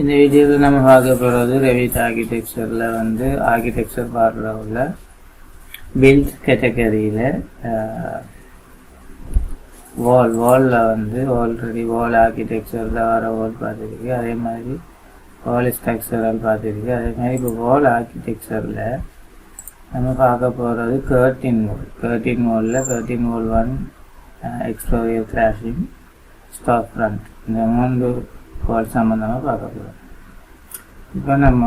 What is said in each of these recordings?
இந்த வீடியோவில் நம்ம பார்க்க போகிறது ரெவிட் ஆர்கிடெக்சரில் வந்து ஆர்கிடெக்சர் பார்டரில் உள்ள பில்ட் கேட்டகரியில் வால் வாலில் வந்து ஆல்ரெடி வால் ஆர்கிடெக்சரில் வர வால் பார்த்துருக்கு. அதே மாதிரி வால் ஸ்ட்ரக்சரல் பார்த்துருக்கு. அதே மாதிரி இப்போ வால் ஆர்கிடெக்சரில் நம்ம பார்க்க போகிறது கேர்டின் வால் கேர்டின் வாலில் curtain wall one explorer crashing stop front இந்த மூன்று கோல் சம்மந்தமாக பார்க்க போகிறோம் இப்போ நம்ம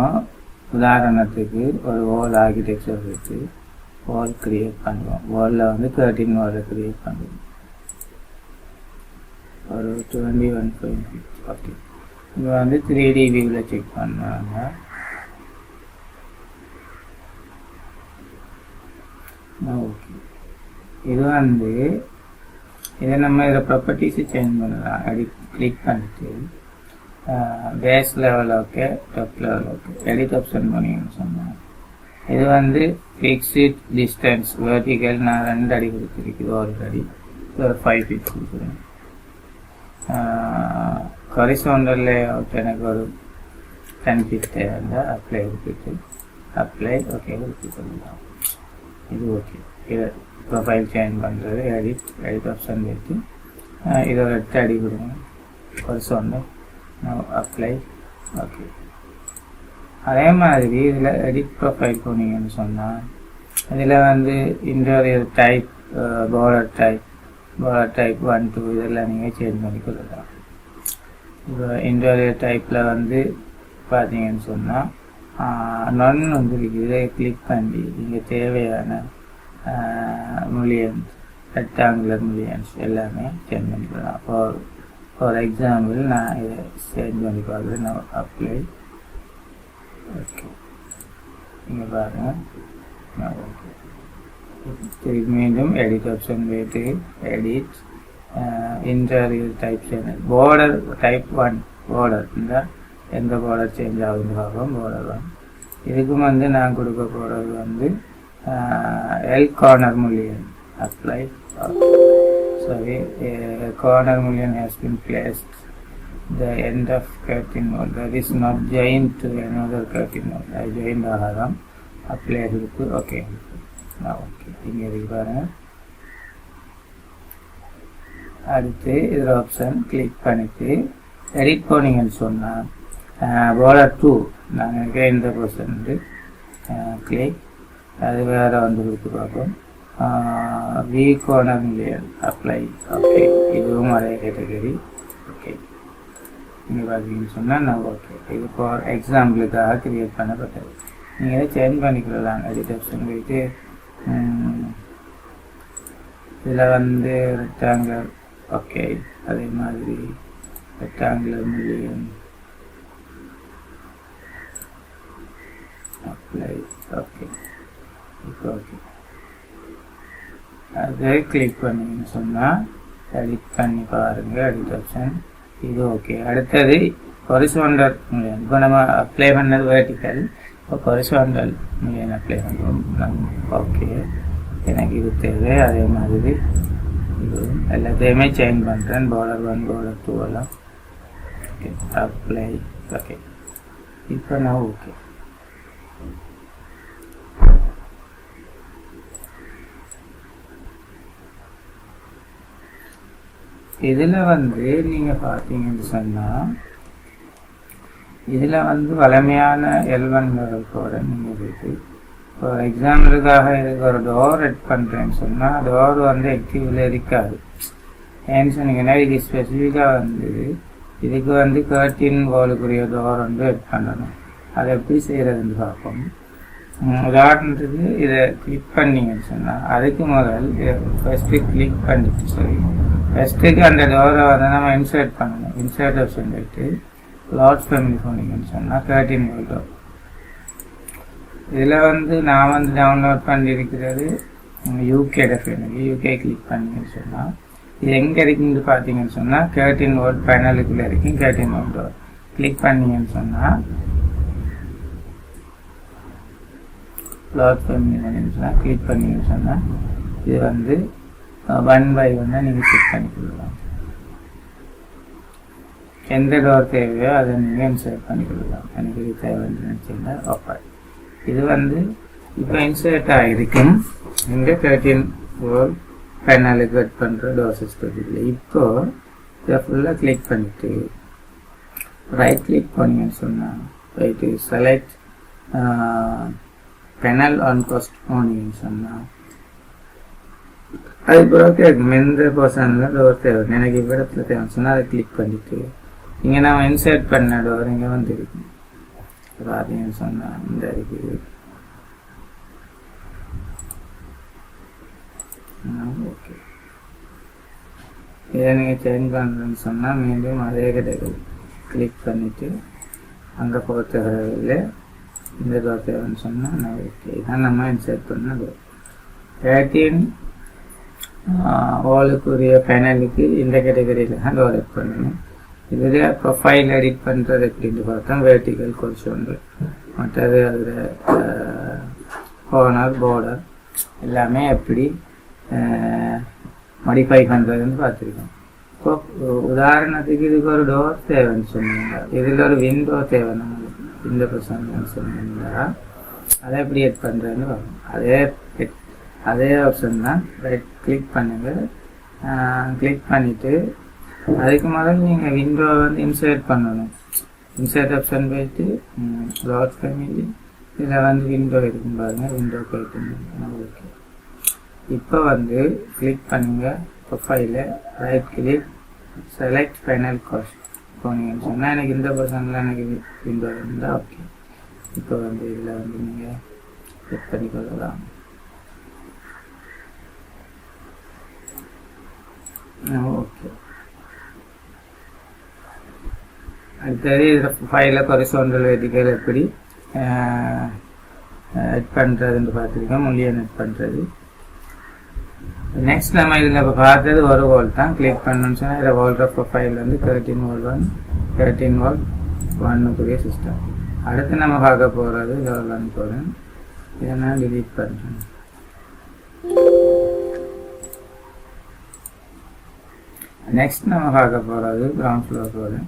உதாரணத்துக்கு ஒரு வால் ஆர்கிடெக்சர் வச்சு வால் கிரியேட் பண்ணுவோம் வாலில் வந்து தேர்ட்டின் வாலை கிரியேட் பண்ணுவோம் ஒரு டுவெண்ட்டி ஒன் பாயிண்ட் ஃபார்ட்டி இப்போ வந்து த்ரீ டி வியூவில் செக் பண்ணாங்க ஓகே இது வந்து இதை நம்ம இதில் ப்ராப்பர்ட்டிஸை சேஞ்ச் பண்ணலாம் அப்படி கிளிக் பண்ணிட்டு base level okay top level okay. Edit option பண்ணிங்கன்னு சொன்னேன் இது வந்து ஃபிக்ஸிட் டிஸ்டன்ஸ் வேர்டிக்கல் நான் ரெண்டு அடி கொடுத்துருக்குது ஒரு அடி ஒரு ஃபைவ் ஃபீட் கொடுக்குறேன். ஹொரிசோண்டல் லேஅவுட் எனக்கு ஒரு டென் ஃபீட் தேவை அப்ளை கொடுத்துட்டு அப்ளை ஓகே கொடுத்துக்கலாம் இது ஓகே இது ப்ரொஃபைல் சேஞ்ச் பண்ணுறது எடிட் எடிட் ஆப்ஷன் எடுத்து இதை எடுத்து அடி கொடுங்க. ஹொரிசோண்டல் அப்ளை ஓகே அதே மாதிரி இதில் எடிட் ப்ரொஃபைல் போனீங்கன்னு சொன்னால் இதில் வந்து interior type border type border type one two இதெல்லாம் நீங்கள் சேஞ்ச் பண்ணி கொடுக்கலாம். இப்போ இன்டீரியர் டைப்பில் வந்து பார்த்தீங்கன்னு சொன்னால் நன் வந்து இதை கிளிக் பண்ணி இங்கே தேவையான மில்லியன்ஸ் ரெக்டாங்குலர் மில்லியன்ஸ் எல்லாமே சேஞ்ச் பண்ணிக்கலாம் ஃபார் ஃபார் எக்ஸாம்பிள் நான் இதை சேஞ்ச் பண்ணி பார்க்குறேன் நான் அப்ளை ஓகே நீங்கள் பாருங்கள் நான் ஓகே திருப்பி மீண்டும் எடிட் ஆப்ஷன் போயிட்டு edit interview type channel border type one border இந்த எந்த பார்டர் சேஞ்ச் ஆகுதுன்னு பார்ப்போம் பார்டர் ஒன் இதுக்கும் வந்து நான் கொடுக்க போகிறது வந்து L corner mullion apply sorry corner mullion has been placed. the end of curtain wall. That is not joined to another curtain wall. I joined ஆகாதான் அப்ளை இருக்கு ஓகே ஓகே இங்கே இருக்கு பாருங்க அடுத்து இதில் ஆப்ஷன் கிளிக் பண்ணிட்டு எடிட் போனீங்கன்னு சொன்னால் போலர் டூ நான் நினைக்கிறேன் இந்த பர்சன் வந்து கிளிக் அது வேறு வந்து கொடுத்து பார்ப்போம். V corner mullion apply okay இதுவும் அதே கேட்டகரி ஓகே நீங்கள் பார்த்தீங்கன்னு சொன்னால் நான் ஓகே இது ஃபார் எக்ஸாம்பிளுக்காக கிரியேட் பண்ணப்பட்டது. நீங்கள் இதை சேஞ்ச் பண்ணிக்கலாம் எடிட்டர்ஸ்னு போயிட்டு இதில் வந்து ரெக்டாங்குலர் ஓகே அதே மாதிரி ரெக்டாங்குலர் மில்லியன் அப்ளை ஓகே இப்போ ஓகே அதை கிளிக் பண்ணிங்கன்னு சொன்னால் எடிட் பண்ணி பாருங்கள் எடிட் ஆப்ஷன் இது ஓகே அடுத்தது கொரிசோண்டல் மில்லியன் இப்போ நம்ம அப்ளை பண்ணது வேர்டிக்கல் இப்போ கொரிசோண்டல் மில்லியன் அப்ளை பண்ணுறோம் ஓகே எனக்கு இது தேவை. அதே மாதிரி இது. எல்லாத்தையுமே சேஞ்ச் பண்ணுறேன் பார்டர் ஒன் பார்டர் டூ எல்லாம். ஓகே அப்ளை ஓகே இப்போ நான் ஓகே இதில் வந்து நீங்கள் பார்த்தீங்கன்னு சொன்னால் இதில் வந்து வளமையான எல்வன்களோட நீங்கள் இருக்கு இப்போ எக்ஸாம்பிளுக்காக இதுக்கு ஒரு டோர் ரெட் பண்ணுறேன்னு சொன்னால் டோர் வந்து ஆக்டிவில் இருக்காது. ஏன்னு சொன்னீங்கன்னா இது ஸ்பெசிஃபிக்காக வந்து இதுக்கு வந்து கேர்டின் கோலுக்குரிய டோர் வந்து ரெட் பண்ணணும். அதை எப்படி செய்கிறதுன்னு பார்ப்போம். உதாரணத்துக்கு இதை கிளிக் பண்ணிங்கன்னு சொன்னால் அதுக்கு முதல் இதை ஃபஸ்ட்டு கிளிக் பண்ணிட்டு சரி. ஃபஸ்ட்டுக்கு அந்த டோரை வந்து நம்ம இன்சர்ட் பண்ணணும். இன்சர்ட் ஆப்ஷன் போயிட்டு லார்ஜ் ஃபேமிலி போனீங்கன்னு சொன்னால் தேர்ட்டின் வேர்ல்ட் டோர் இதில் வந்து நான் வந்து டவுன்லோட் பண்ணியிருக்கிறது யூகே டெஃபினி யூகே கிளிக் பண்ணிங்கன்னு சொன்னால் இது எங்கே இருக்குன்னு பார்த்தீங்கன்னு சொன்னால் கேர்டின் வேர்ட் பேனலுக்குள்ளே இருக்கும் கேர்டின் வேர்ல்ட் டோர் கிளிக் பண்ணீங்கன்னு சொன்னால் லாட் பண்ணிங்கன்னு சொன்னால் கிளிக் பண்ணிங்கன்னு சொன்னால் இது வந்து ஒன் பை ஒன்னாக நீங்கள் செக் பண்ணிக்கலாம் எந்த டோர் தேவையோ அதை நீங்கள் இன்சர்ட் பண்ணிக்கொள்ளலாம் எனக்கு இது தேவைன்னு நினச்சிங்கன்னா ஓப்பன் இது வந்து இப்போ இன்சர்ட் ஆகிருக்கும் இந்த தேர்ட்டீன் ஓல் பேனலுக்கு கட் பண்ணுற டோசஸ் சிஸ்டம் இல்லை. இப்போ இதை ஃபுல்லாக கிளிக் பண்ணிவிட்டு ரைட் கிளிக் பண்ணிங்கன்னு சொன்னால் right select panel on cast ஓனின்னு சொன்னால் அது பிறகு கேட்கும் எந்த பர்சனில் டோர் தேவை எனக்கு இவ்விடத்துல தேவைன்னு சொன்னால் அதை கிளிக் பண்ணிட்டு இங்கே நான் இன்சர்ட் பண்ண டோர் இங்கே வந்துருக்கு பார்த்தீங்கன்னு சொன்னால் இந்த இருக்குது ஓகே இதை நீங்கள் சேஞ்ச் பண்ணுறேன்னு சொன்னால் மீண்டும் அதே கிடையாது கிளிக் பண்ணிவிட்டு அங்கே போகிறதுல இந்த டோர் தேவைன்னு சொன்னால் நான் ஓகே இதான் நம்ம இன்சர்ட் பண்ணது டோர் தேர்ட்டீன் வாலுக்குரிய பேனலுக்கு இந்த கேட்டகரியில் தான் டோர் எட் பண்ணணும் இதில் ப்ரொஃபைல் எடிட் பண்ணுறது எப்படின்னு பார்த்தோம். பார்த்தா வேர்ட்டிக்கல் ஒன்று மற்றது அதில் கோர்னர் பார்டர் எல்லாமே எப்படி மாடிஃபை பண்ணுறதுன்னு பார்த்துருக்கோம். இப்போ உதாரணத்துக்கு இதுக்கு ஒரு டோர் தேவைன்னு சொன்னீங்க. இதில் ஒரு விண்டோ தேவை நம்ம இந்த பர்சன் சொன்னா அதை எப்படி எட் பண்ணுறதுன்னு அதே அதே ஆப்ஷன் தான். ரைட் கிளிக் பண்ணுங்கள் கிளிக் பண்ணிவிட்டு அதுக்கு முதல்ல நீங்கள் விண்டோ வந்து இன்சர்ட் பண்ணணும். இன்சர்ட் ஆப்ஷன் போயிட்டு லாட் ஃபேமிலி இதில் வந்து விண்டோ இருக்கும் பாருங்கள் விண்டோ போயிட்டு ஓகே இப்போ வந்து கிளிக் பண்ணுங்கள் profile right click select final cast இப்போ நீங்கள் சொன்னால் எனக்கு இந்த பர்சனில் எனக்கு விண்டோ இருந்தால் ஓகே இப்போ வந்து இதில் வந்து நீங்கள் செக் பண்ணி கொள்ளலாம். ஓகே அடுத்தது இதில் ஃபைலில் கொரிசோண்டல் வெர்டிக்கல் எப்படி? எட் பண்ணுறதுன்னு பார்த்துருக்கேன் மொழியை எட் பண்ணுறது நெக்ஸ்ட் நம்ம இதில் இப்போ பார்த்தது ஒரு வோல்ட் தான். கிளிக் பண்ணணும்னு சொன்னால் இதில் வோல்ட் ஆஃப் ப்ரொஃபைல் வந்து thirteen wall one thirteen wall ஒன்னுக்குரிய system அடுத்து நம்ம பார்க்க போகிறது லெவல் ஒன் போகிறேன் இதை நான் டிலீட் பண்ணுறேன் நெக்ஸ்ட் நம்ம பார்க்க போகிறது கிரவுண்ட் ஃப்ளோர் போகிறேன்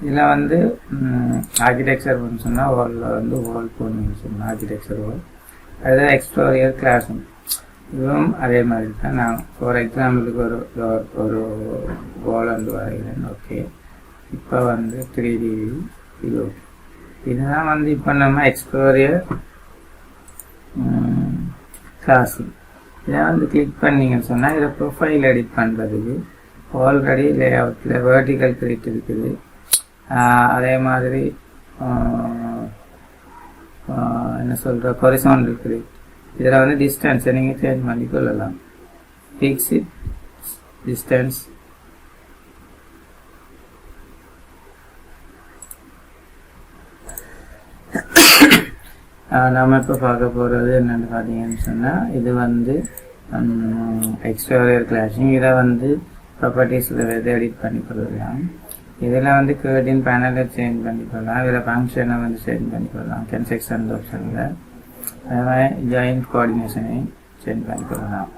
இதில் வந்து ஆர்கிடெக்சர் சொன்னால் வாலில் வந்து வால் போடணும்னு சொன்னால் ஆர்கிடெக்சர் வால் அதுதான் எக்ஸ்ப்ளோரியர் கிளாஸும் இதுவும் அதே மாதிரி தான். நான் ஃபார் எக்ஸாம்பிளுக்கு ஒரு ஒரு கோல் வந்து வரைகிறேன் ஓகே இப்போ வந்து த்ரீ டி இது ஓகே இதுதான் வந்து இப்போ நம்ம எக்ஸ்ப்ளோரியர் கிளாஸ் இதை வந்து கிளிக் பண்ணிங்கன்னு சொன்னால் இதை ப்ரொஃபைல் எடிட் பண்ணுறதுக்கு ஆல்ரெடி லே அவுட்டில் வேர்டிக்கல் கிரிட் இருக்குது அதே மாதிரி என்ன சொல்கிற கொரிசாண்டல் இருக்குது இதில் வந்து டிஸ்டன்ஸை நீங்கள் சேஞ்ச் பண்ணி கொள்ளலாம். ஃபிக்ஸ் டிஸ்டன்ஸ் நம்ம இப்போ பார்க்க போகிறது என்னென்னு பார்த்தீங்கன்னு சொன்னால் இது வந்து எக்ஸ்டோரியர் கிளாஷிங் இதை வந்து ப்ராப்பர்ட்டிஸில் எடிட் பண்ணி கொள்ளலாம்? இதில் வந்து கேர்டின் பேனலை சேஞ்ச் பண்ணிக்கலாம். இதில் ஃபங்க்ஷனை வந்து சேஞ்ச் பண்ணிக்கொள்ளலாம் டென் செக்ஷன் ஆப்ஷனில் அதே மாதிரி ஜாயிண்ட் கோஆர்டினேஷனை சேஞ்ச் பண்ணிக்கொள்ளலாம்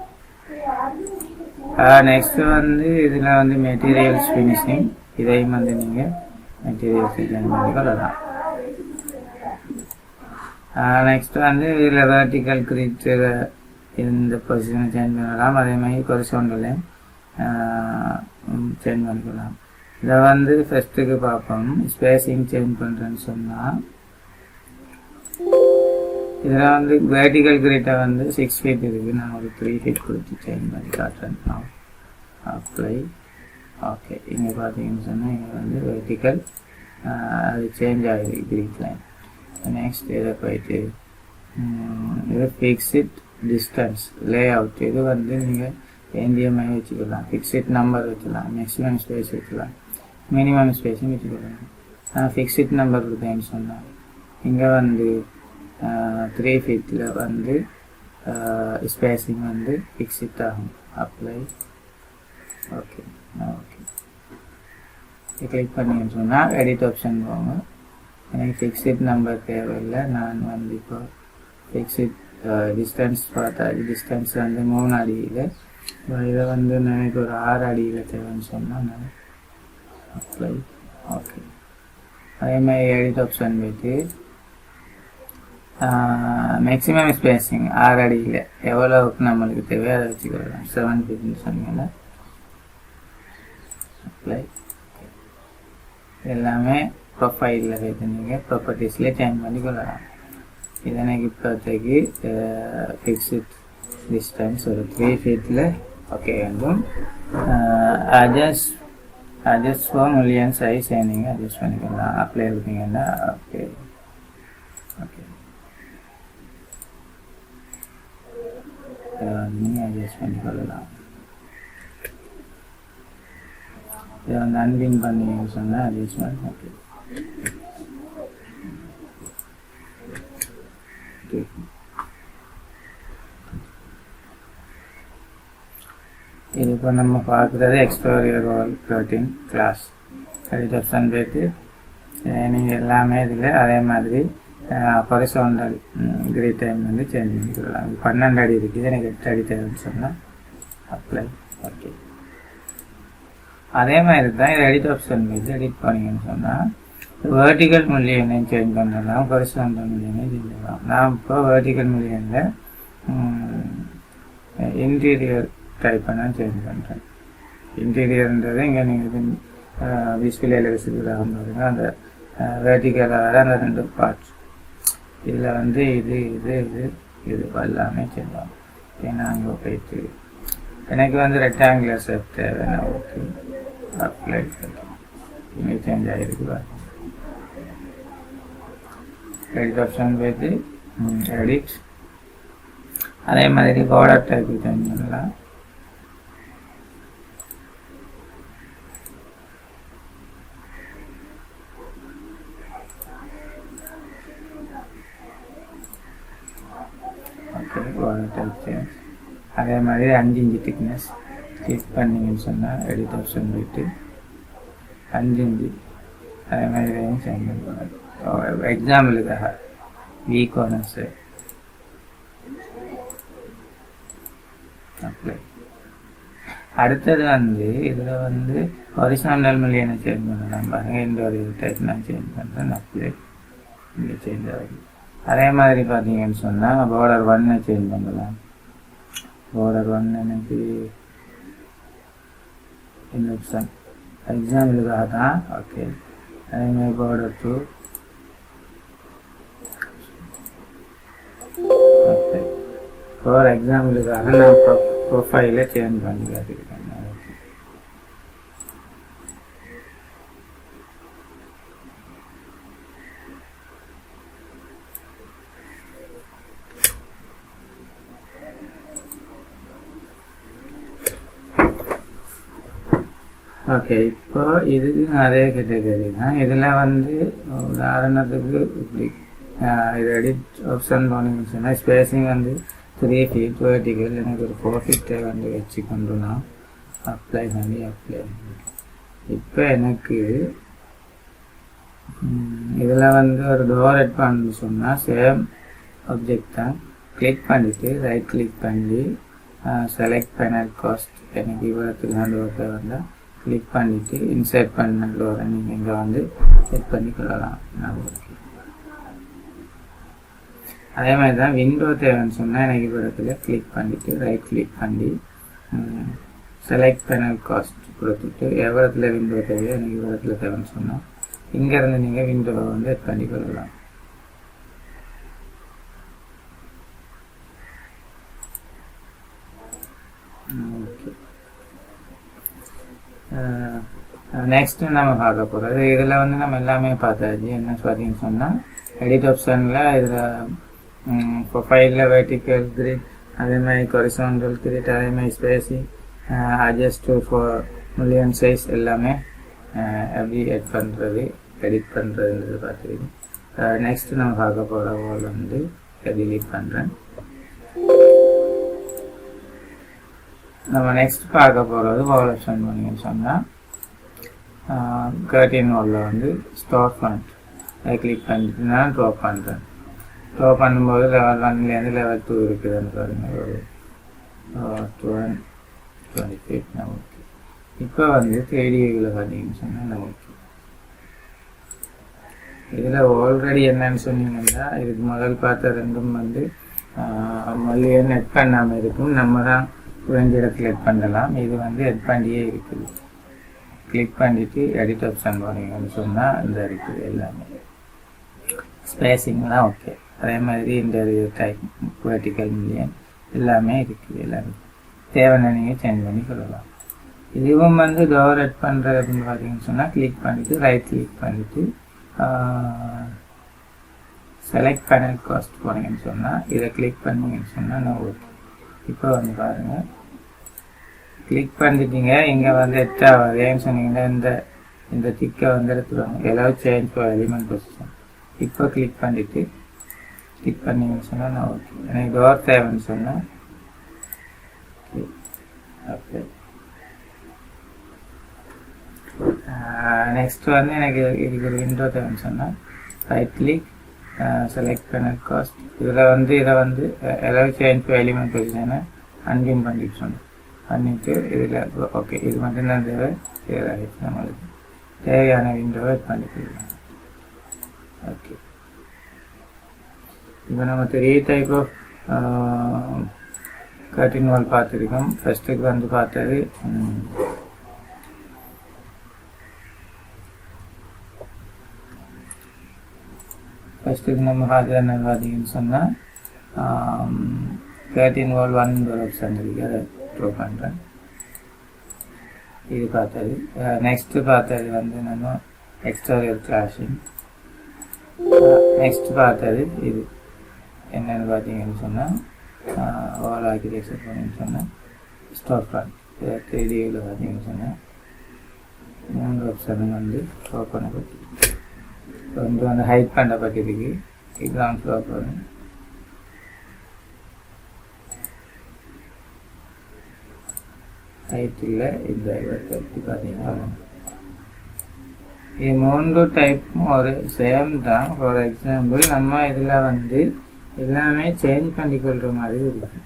நெக்ஸ்ட்டு வந்து இதில் வந்து மெட்டீரியல்ஸ் ஃபினிஷிங் இதையும் வந்து நீங்கள் மெட்டீரியல்ஸ் சேஞ்ச் பண்ணிக்கொள்ளலாம் நெக்ஸ்ட் வந்து இதில் வேர்டிக்கல் கிரீச்சர் இந்த பொசிஷனை சேஞ்ச் பண்ணலாம். அதே மாதிரி கொரிசோண்டலையும் சேஞ்ச் பண்ணிக்கலாம். இதை வந்து ஃபஸ்ட்டுக்கு பார்ப்போம் ஸ்பேசிங் சேஞ்ச் பண்ணுறேன்னு சொன்னால் இதில் வந்து வேர்டிகல் கிரேட்டை வந்து சிக்ஸ் ஃபீட் இருக்குது நான் ஒரு த்ரீ ஃபீட் கொடுத்து சேஞ்ச் பண்ணி காட்டுறேன். அப்ளை ஓகே இங்கே பார்த்தீங்கன்னு சொன்னால் இங்கே வந்து வெர்டிக்கல் அது சேஞ்ச் ஆகிருக்கு கிரீட் லைன் நெக்ஸ்ட் இதை போயிட்டு இது ஃபிக்ஸிட் டிஸ்டன்ஸ் லே அவுட் இது வந்து நீங்கள் எந்தியமாக வச்சுக்கலாம். ஃபிக்ஸிட் நம்பர் வச்சுக்கலாம். மேக்ஸிமம் ஸ்பேஸ் வச்சுக்கலாம். மினிமம் ஸ்பேஸும் வச்சுக்கலாம் நான் ஃபிக்ஸிட் நம்பர் கொடுத்தேன்னு சொன்னேன். இங்கே வந்து த்ரீ ஃபிஃப்த்தில் வந்து ஸ்பேஸிங் வந்து ஃபிக்ஸ்ட் ஆகும். அப்ளை ஓகே ஓகே கிளிக் பண்ணின்னு சொன்னால் எடிட் ஆப்ஷன் போங்க. எனக்கு ஃபிக்ஸிட் நம்பர் தேவையில்லை. நான் வந்து இப்போ ஃபிக்ஸிட் டிஸ்டன்ஸ் பார்த்தா டிஸ்டன்ஸ் வந்து மூணு அடியில். இதை வந்து எனக்கு ஒரு ஆறு அடியில் தேவைன்னு சொன்னால் நான் அப்ளை ஓகே அதே மாதிரி எடிட் ஆப்ஷன் போயிட்டு மேக்ஸிமம் ஸ்பேஸிங் ஆறு அடியில். எவ்வளோவுக்கு நம்மளுக்கு தேவையோ அதை வச்சுக்கலாம் செவன் ஃபீட்னு சொன்னீங்கன்னா அப்ளை எல்லாமே ப்ரொஃபைலில் வைத்து நீங்கள் ப்ராப்பர்ட்டிஸ்லேயே சேஞ்ச் பண்ணி கொள்ளலாம் இது எனக்கு இப்போதைக்கு uh, ஃபிக்ஸ்ட் டிஸ்டன்ஸ் ஒரு த்ரீ ஃபீட்டில் ஓகே வேண்டும். Uh, adjust adjust for mullion size நீங்கள் அட்ஜஸ்ட் பண்ணிக்கலாம் அப்ளை கொடுத்தீங்கன்னா ஓகே ஓகே நீங்கள் அட்ஜஸ்ட் பண்ணிக்கொள்ளலாம் இதை வந்து அன்பின் பண்ணி சொன்னால் அட்ஜஸ்ட்மெண்ட் ஓகே இது இப்போ நம்ம பார்க்குறது explorer world protein class reception போய்ட்டு நீங்கள் எல்லாமே இதில் அதே மாதிரி ஹொரிசோண்டல் கிரீ டைம் வந்து சேஞ்ச் பண்ணிக்கலாம் பன்னெண்டு அடி இருக்குது. எனக்கு எட்டு அடி தேவைன்னு சொன்னால் அப்ளை ஓகே அதே மாதிரி தான் இது எடிட் ஆப்ஷன் மீது எடிட் பண்ணீங்கன்னு சொன்னால் வேர்டிக்கல் மில்லியனையும் சேஞ்ச் பண்ணலாம். ஹொரிசோண்டல் மில்லியனையும் சேஞ்ச் பண்ணலாம். நான் இப்போ வேர்டிக்கல் மில்லியனில் இன்டீரியர் டைப் பண்ணால் சேஞ்ச் பண்ணுறேன் இன்டீரியர்ன்றது இங்கே நீங்கள் விஸ்பிலேயில் விசிபிளாக பார்த்தீங்கன்னா அந்த வேர்டிக்கலாக வர அந்த ரெண்டு பார்ட்ஸ் இதில் வந்து இது இது இது இது எல்லாமே செய்யலாம் ஏன்னா அங்கே போயிட்டு எனக்கு வந்து ரெக்டாங்குலர் ஷேப் தேவைன்னா ஓகே அப்ளை இங்கே சேஞ்ச் ஆகிருக்கு பாருங்க. எடிட் ஆப்ஷன் போயிட்டு எடிட் அதே மாதிரி பார்டர் டைப் சேஞ்ச் பண்ணலாம். ஓகே டைப் சேஞ்ச் அதே மாதிரி அஞ்சு இஞ்சி திக்னஸ் கிளிக் பண்ணிங்கன்னு சொன்னால் எடிட் ஆப்ஷன் போயிட்டு அஞ்சு இஞ்சி அதே மாதிரி இதையும் சேஞ்ச் பண்ணுவாங்க எக்ஸாம்பிளுக்காக வி கோனஸு அப்ளை அடுத்தது வந்து இதில் வந்து ஹொரிசாண்டல் மில்லியனை சேஞ்ச் பண்ணலாம். பாருங்கள் இந்த ஒரு டைப் நான் சேஞ்ச் பண்ணுறேன் அப்ளை இங்கே சேஞ்ச் ஆகுது அதே மாதிரி பார்த்தீங்கன்னு சொன்னால் பார்டர் ஒன்னை சேஞ்ச் பண்ணலாம் பார்டர் ஒன் எனக்கு இந்த ஆப்ஷன் எக்ஸாம்பிளுக்காக தான் ஓகே அதே மாதிரி பார்டர் டூ ஓகே ஃபார் எக்ஸாம்பிளுக்காக நான் ப்ரொ ப்ரொஃபைலை சேஞ்ச் பண்ணி காட்டியிருக்கேன் ஓகே இப்போ இதுக்கு அதே கேட்டகரி தான் இதில் வந்து உதாரணத்துக்கு இப்படி இது எடிட் ஆப்ஷன் போனீங்கன்னு சொன்னால் ஸ்பேஸிங் வந்து த்ரீ ஃபீட் வேர்ட்டிக்கல் எனக்கு ஒரு ஃபோர் ஃபீட்டை வந்து வச்சு கொண்டு நான் அப்ளை பண்ணி. அப்ளை இப்போ எனக்கு இதில் வந்து ஒரு டோர் எட் பண்ணு சொன்னால் சேம் ஆப்ஜெக்ட் தான். கிளிக் பண்ணிவிட்டு ரைட் கிளிக் பண்ணி செலக்ட் பேனல் காஸ்ட் எனக்கு இவ்வளோத்துக்கு ஹேண்ட் ஒர்க்கை வந்தால் கிளிக் பண்ணிவிட்டு இன்சர்ட் பண்ண வர நீங்கள் இங்கே வந்து செட் பண்ணி கொள்ளலாம். அதே மாதிரி தான் விண்டோ தேவைன்னு சொன்னால் எனக்கு இடத்துல கிளிக் பண்ணிவிட்டு ரைட் கிளிக் பண்ணி செலக்ட் பேனல் காஸ்ட் கொடுத்துட்டு எவ்வளோத்தில் விண்டோ தேவையோ எனக்கு இவ்வளோத்தில் தேவைன்னு சொன்னால் இங்கேருந்து நீங்கள் விண்டோவை வந்து எட் பண்ணி கொள்ளலாம் ஓகே நெக்ஸ்ட்டு நம்ம பார்க்க போகிறது இதில் வந்து நம்ம எல்லாமே பார்த்தாச்சு. என்ன பார்த்தீங்கன்னு சொன்னால் எடிட் ஆப்ஷனில் இதில் ப்ரொஃபைலில் வெர்டிக்கல் கிரிட் அதே மாதிரி கொரிசாண்டல் கிரிட் அதே மாதிரி Spacey adjust for mullion size எல்லாமே எப்படி எட் பண்ணுறது எடிட் பண்ணுறதுன்றது பார்த்துக்கிட்டு நெக்ஸ்ட் நம்ம பார்க்க போகிற போல் வந்து டெலிட் பண்ணுறேன் நம்ம நெக்ஸ்ட் பார்க்க போகிறது பவுல் ஆப்ஷன் பண்ணிங்கன்னு சொன்னால் கர்டின் வாலில் வந்து ஸ்டோர் ஃபண்ட் அதை கிளிக் பண்ணிட்டு நான் ட்ராப் பண்ணுறேன் ட்ராப் பண்ணும்போது லெவல் ஒன்லேருந்து லெவல் டூ இருக்குதுன்னு பாருங்க. ஒரு டூ டுவெண்ட்டி ஃபீட் நமக்கு இப்போ வந்து தேடியில் பார்த்தீங்கன்னு சொன்னால் நமக்கு இதில் ஆல்ரெடி என்னன்னு சொன்னீங்கன்னா இதுக்கு முதல் பார்த்த ரெண்டும் வந்து மொழியை நெட் பண்ணாமல் இருக்கும். நம்ம தான் குறைஞ்ச இடத்துல எட் பண்ணலாம். இது வந்து எட் பண்ணியே இருக்குது. கிளிக் பண்ணிவிட்டு எடிட் ஆப்ஷன் போனீங்கன்னு சொன்னால் இந்த இருக்குது எல்லாமே. ஸ்பேசிங்லாம் ஓகே அதே மாதிரி இந்த டைப் வெர்டிக்கல் மில்லியன் எல்லாமே இருக்குது எல்லாமே. தேவையான நீங்கள் சேஞ்ச் பண்ணி கொடுக்கலாம் இதுவும் வந்து டோர் எட் பண்ணுறதுன்னு பார்த்தீங்கன்னு சொன்னால் கிளிக் பண்ணிவிட்டு ரைட் கிளிக் பண்ணிவிட்டு செலக்ட் பேனல் காஸ்ட் போனீங்கன்னு சொன்னால் இதை கிளிக் பண்ணீங்கன்னு சொன்னால் நான் ஓகே இப்போ வந்து பாருங்கள் கிளிக் பண்ணிட்டீங்க இங்கே வந்து எட்டாவது ஏன்னு சொன்னீங்கன்னா இந்த இந்த திக்கை வந்து எடுத்துருவாங்க எல்லாம் சேஞ்ச் ஃபார் எலிமெண்ட் பொசிஷன் இப்போ கிளிக் பண்ணிவிட்டு கிளிக் பண்ணிங்கன்னு சொன்னால் நான் ஓகே எனக்கு டோர் தேவைன்னு சொன்னால் ஓகே நெக்ஸ்ட் வந்து எனக்கு இதுக்கு ஒரு விண்டோ தேவைன்னு சொன்னால் ரைட் கிளிக் செலக்ட் பண்ண காஸ்ட் இதில் வந்து இதை வந்து எதாவது சேஞ்ச் எலிமெண்ட் பொசிஷனை அன்பின் பண்ணிட்டு சொன்னேன். பண்ணிட்டு இதில் ஓகே இது மட்டும்தான் தேவை தேவையாகிடுச்சு நம்மளுக்கு தேவையான விண்டோவை பண்ணிக்கலாம் ஓகே இப்போ நம்ம three type of curtain wall பார்த்துருக்கோம் ஃபஸ்ட்டுக்கு வந்து பார்த்தது ஃபஸ்ட்டுக்கு நம்ம பார்த்தது பார்த்தீங்கன்னு சொன்னால் தேர்ட்டின் வால் ஒன் ஒரு ஆப்ஷன் இருக்குது ட்ரோ பண்ணுறேன் இது பார்த்தது நெக்ஸ்ட்டு பார்த்தது வந்து நம்ம எக்ஸ்டோரியல் கிளாஷிங் நெக்ஸ்ட் பார்த்தது இது என்னென்னு பார்த்தீங்கன்னு சொன்னால் ஓவர் ஆர்கிடெக்சர் பண்ணீங்கன்னு சொன்னால் ஸ்டோர் ஃப்ரண்ட் த்ரீ டியில் பார்த்தீங்கன்னு சொன்னால் மூன்று ஆப்ஷன் வந்து ட்ரோ பண்ணப்பட்டு ரெண்டு வந்து ஹைட் பண்ணப்பட்டிருக்கு கிரவுண்ட் ஸ்டோர் போகிறேன் ஹைட்டில் இந்த பற்றி பார்த்தீங்கன்னா இது மூன்று டைப்பும் ஒரு சேம் தான். ஃபார் எக்ஸாம்பிள் நம்ம இதில் வந்து எல்லாமே சேஞ்ச் பண்ணிக்கொள்கிற மாதிரி இருக்கு.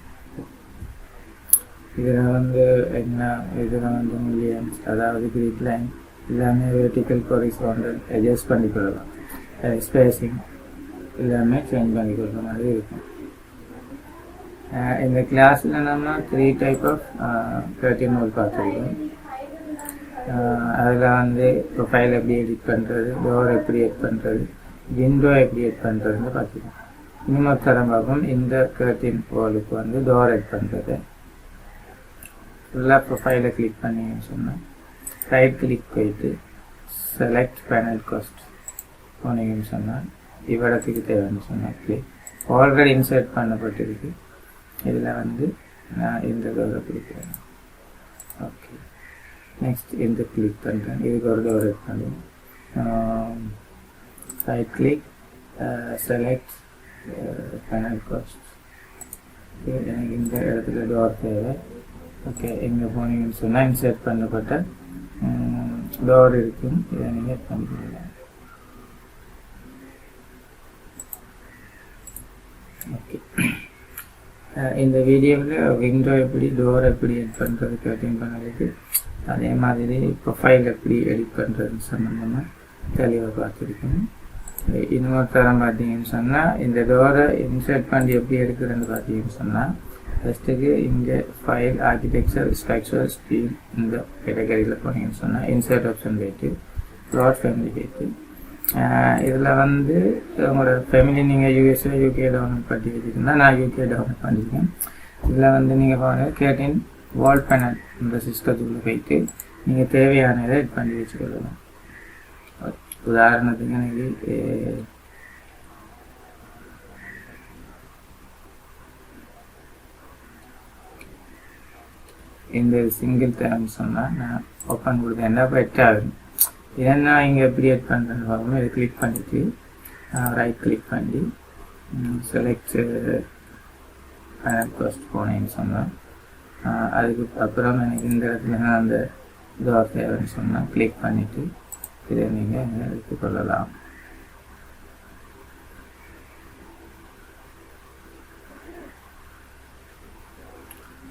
இதில் வந்து என்ன இதில் வந்து மில்லியன்ஸ் அதாவது கிரிட் லைன் எல்லாமே வெர்டிக்கல் கொரிஸ்பாண்டல் அட்ஜஸ்ட் பண்ணிக்கொள்ளலாம். ஸ்பேசிங் எல்லாமே சேஞ்ச் பண்ணிக்கொள்கிற மாதிரி இருக்கும். இந்த கிளாஸில் நம்ம த்ரீ டைப் ஆஃப் தேர்ட்டின் நோல் பார்த்துருக்கோம் அதில் வந்து ப்ரொஃபைல் எப்படி எடிட் பண்ணுறது டோர் எப்படி எட் பண்ணுறது விண்டோ எப்படி எட் பண்ணுறதுன்னு பார்த்துக்கலாம் இன்னொரு தரம் பார்ப்போம் இந்த கர்டின் போலுக்கு வந்து டோர் எட் பண்ணுறது ஃபுல்லாக ப்ரொஃபைலை கிளிக் பண்ணிங்கன்னு சொன்னால் ரைட் கிளிக் போயிட்டு செலக்ட் பேனல் காஸ்ட் போனீங்கன்னு சொன்னால் இவ்விடத்துக்கு தேவைன்னு சொன்னால் கிளிக் ஆல்ரெடி இன்சர்ட் பண்ணப்பட்டிருக்கு இதில் வந்து நான் இந்த டோரை கொடுக்குறேன். ஓகே நெக்ஸ்ட் இந்த கிளிக் பண்ணுறேன் இதுக்கு ஒரு டோர் பண்ணுவோம். Right click select final cast எனக்கு இந்த இடத்துல டோர் தேவை. ஓகே எங்கே போனீங்கன்னு சொன்னால் இன்சர்ட் பண்ணப்பட்ட டோர் இருக்கும். இதை நீங்கள் பண்ணிக்கலாம் ஓகே இந்த வீடியோவில் விண்டோ எப்படி டோர் எப்படி எட் பண்ணுறதுக்கு அட்டன் பண்ணுறதுக்கு அதே மாதிரி ப்ரொஃபைல் எப்படி எடிட் பண்ணுறதுன்னு சம்மந்தமாக தெளிவாக பார்த்துருக்கோம் இன்னொரு தரம் பார்த்தீங்கன்னு சொன்னால் இந்த டோரை இன்சர்ட் பண்ணி எப்படி எடுக்கிறதுன்னு பார்த்தீங்கன்னு சொன்னால் ஃபஸ்ட்டுக்கு இங்கே ஃபைல் ஆர்கிடெக்சர் ஸ்ட்ரக்சர் ஸ்கீம் இந்த கேட்டகரியில் போனீங்கன்னு சொன்னால் இன்சர்ட் ஆப்ஷன் போயிட்டு ப்ளாட் ஃபேமிலி போயிட்டு இதில் வந்து உங்களோட ஃபேமிலி நீங்கள் யூஎஸ்ஏ யூகே டவுன்லோட் பண்ணி வச்சுருந்தா நான் யூகே டவுன்லோட் பண்ணியிருக்கேன் இதில் வந்து நீங்கள் பாருங்கள் கேட்டின் வால் பேனல் இந்த சிஸ்டத்துக்குள்ளே போயிட்டு நீங்கள் தேவையானதை எட் பண்ணி வச்சுக்கொள்ளலாம். உதாரணத்துக்கு எனக்கு இந்த சிங்கிள் தேவைன்னு சொன்னால் நான் ஓப்பன் கொடுத்தேன். என்ன பெட்டாகும் ஏன்னா இங்கே பிரியட் எட் பண்ணுறேன்னு பார்க்கணும் இதை கிளிக் பண்ணிவிட்டு ரைட் கிளிக் பண்ணி செலக்ட் ஃபஸ்ட் uh, போனேன்னு சொன்னால் அதுக்கு அப்புறம் எனக்கு இந்த இடத்துல அந்த இதுவாக தேவைன்னு சொன்னால் கிளிக் பண்ணிவிட்டு இதை நீங்கள் எடுத்துக்கொள்ளலாம்.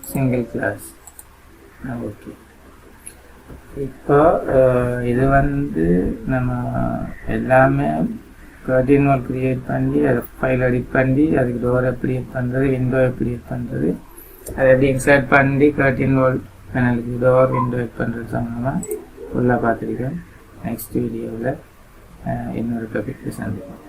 சிங்கிள் கிளாஸ் ஓகே இப்போ இது வந்து நம்ம எல்லாமே கர்டின் ஒர்க் கிரியேட் பண்ணி அதை ஃபைல் எடிட் பண்ணி அதுக்கு டோர் எப்படி பண்ணுறது விண்டோ எப்படி பண்ணுறது அதை எப்படி இன்சர்ட் பண்ணி கர்டின் வால் பேனலுக்கு டோர் விண்டோ பண்ணுறது சம்மந்தமாக ஃபுல்லாக பார்த்துருக்கேன். நெக்ஸ்ட் வீடியோவில் இன்னொரு டாபிக் சந்திப்போம்.